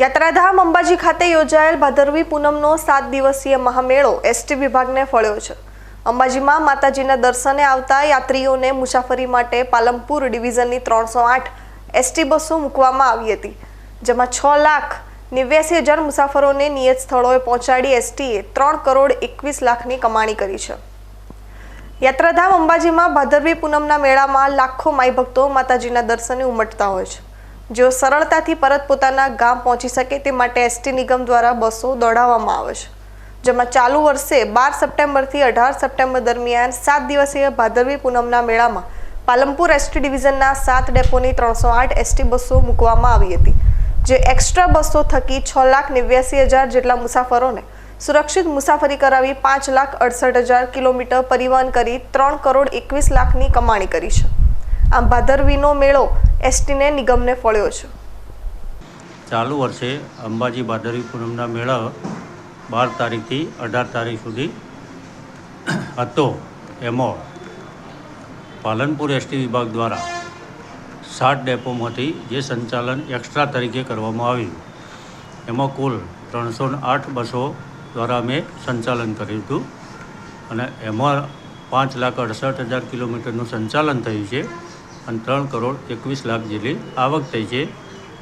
યાત્રાધામ અંબાજી ખાતે યોજાયેલ ભાદરવી પૂનમનો સાત દિવસીય મહામેળો એસટી વિભાગને ફળ્યો છે. અંબાજીમાં માતાજીના દર્શને આવતા યાત્રીઓને મુસાફરી માટે પાલમપુર ડિવિઝનની ત્રણસો આઠ એસટી બસો મૂકવામાં આવી હતી, જેમાં છ લાખ નેવ્યાસી હજાર મુસાફરોને નિયત સ્થળોએ પહોંચાડી એસટીએ ત્રણ કરોડ એકવીસ લાખની કમાણી કરી છે. યાત્રાધામ અંબાજીમાં ભાદરવી પૂનમના મેળામાં લાખો માઈ ભક્તો માતાજીના દર્શને ઉમટતા હોય છે. જેઓ સરળતાથી પરત પોતાના ગામ પહોંચી શકે તે માટે એસટી નિગમ દ્વારા બસો દોડાવવામાં આવે છે, જેમાં ચાલુ વર્ષે બાર સપ્ટેમ્બરથી અઢાર સપ્ટેમ્બર દરમિયાન સાત દિવસીય ભાદરવી પૂનમના મેળામાં પાલમપુર એસટી ડિવિઝનના સાત ડેપોની ત્રણસો આઠ એસટી બસો મૂકવામાં આવી હતી, જે એક્સ્ટ્રા બસો થકી છ લાખ નેવ્યાસી હજાર જેટલા મુસાફરોને સુરક્ષિત મુસાફરી કરાવી પાંચ લાખ અડસઠ હજાર કિલોમીટર પરિવહન કરી ત્રણ કરોડ એકવીસ લાખની કમાણી કરી છે. આમ ભાદરવીનો મેળો એસટીને નિગમને ફળ્યો છે. ચાલુ વર્ષે અંબાજી ભાદરવી પૂનમના મેળા બાર તારીખથી અઢાર તારીખ સુધી હતો. એમાં પાલનપુર એસટી વિભાગ દ્વારા સાત ડેપોમાંથી જે સંચાલન એક્સ્ટ્રા તરીકે કરવામાં આવ્યું, એમાં કુલ ત્રણસો આઠ બસો દ્વારા અમે સંચાલન કર્યું હતું અને એમાં પાંચ લાખ અડસઠ હજાર કિલોમીટરનું સંચાલન થયું છે. અને ત્રણ કરોડ એકવીસ લાખ જેટલી આવક થઈ છે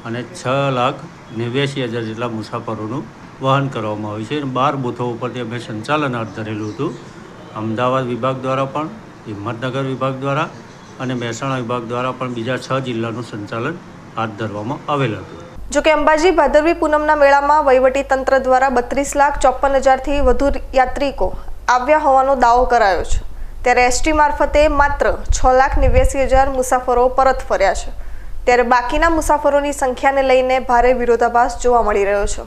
અને છ લાખ નેવ્યાસી હજાર જેટલા મુસાફરોનું વહન કરવામાં આવ્યું છે. અને બાર બૂથો ઉપરથી અમે સંચાલન હાથ ધરેલું હતું, અમદાવાદ વિભાગ દ્વારા પણ, હિંમતનગર વિભાગ દ્વારા અને મહેસાણા વિભાગ દ્વારા પણ બીજા છ જિલ્લાનું સંચાલન હાથ ધરવામાં આવેલ હતું. જો કે અંબાજી ભાદરવી પૂનમના મેળામાં વહીવટી તંત્ર દ્વારા બત્રીસ લાખ ચોપન હજારથી વધુ યાત્રિકો આવ્યા હોવાનો દાવો કરાયો છે. ત્યારે એસટી મારફતે માત્ર છ લાખ નેવ્યાસી હજાર મુસાફરો પરત ફર્યા છે. ત્યારે બાકીના મુસાફરોની સંખ્યાને લઈને ભારે વિરોધાભાસ જોવા મળી રહ્યો છે.